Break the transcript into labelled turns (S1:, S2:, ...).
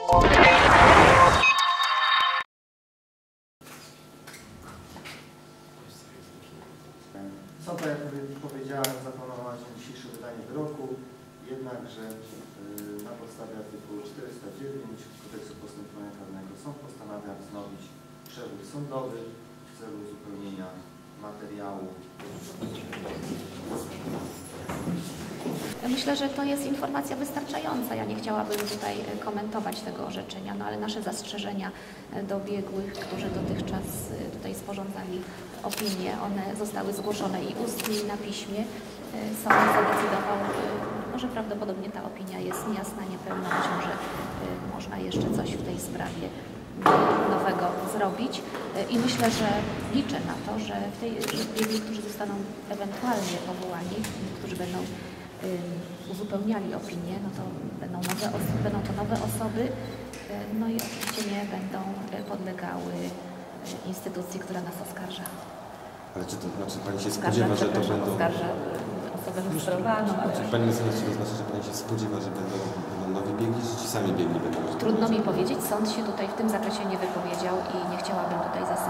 S1: Są tak jak powiedziałem zaplanowane na dzisiejsze wydanie wyroku, jednakże y, na podstawie artykułu 409 Kodeksu Postępowania Karnego sąd postanawia wznowić przewód sądowy w celu uzupełnienia materiału
S2: Myślę, że to jest informacja wystarczająca. Ja nie chciałabym tutaj e, komentować tego orzeczenia, no ale nasze zastrzeżenia e, do biegłych, którzy dotychczas e, tutaj sporządzali opinie, one zostały zgłoszone i ustnie, i na piśmie. Sąd zadecydował, że prawdopodobnie ta opinia jest niejasna, niepełna, być może można jeszcze coś w tej sprawie nowego zrobić. I myślę, że liczę na to, że, w tej, że biegli, którzy zostaną ewentualnie powołani, którzy będą uzupełniali opinię, no to będą, nowe os- będą to nowe osoby, y, no i oczywiście nie będą y, podlegały y, instytucji, która nas oskarża.
S3: Ale czy to znaczy Pani się spodziewa, że to będą...
S2: oskarża y, osobę lustrzowaną, ale
S3: Czy Pani mecenas czy to znaczy, że Pani się spodziewa, że będą, będą nowi biegli, czy ci sami biegli będą?
S2: trudno mi powiedzieć, sąd się tutaj w tym zakresie nie wypowiedział i nie chciałabym tutaj za sąd się wypowiadać.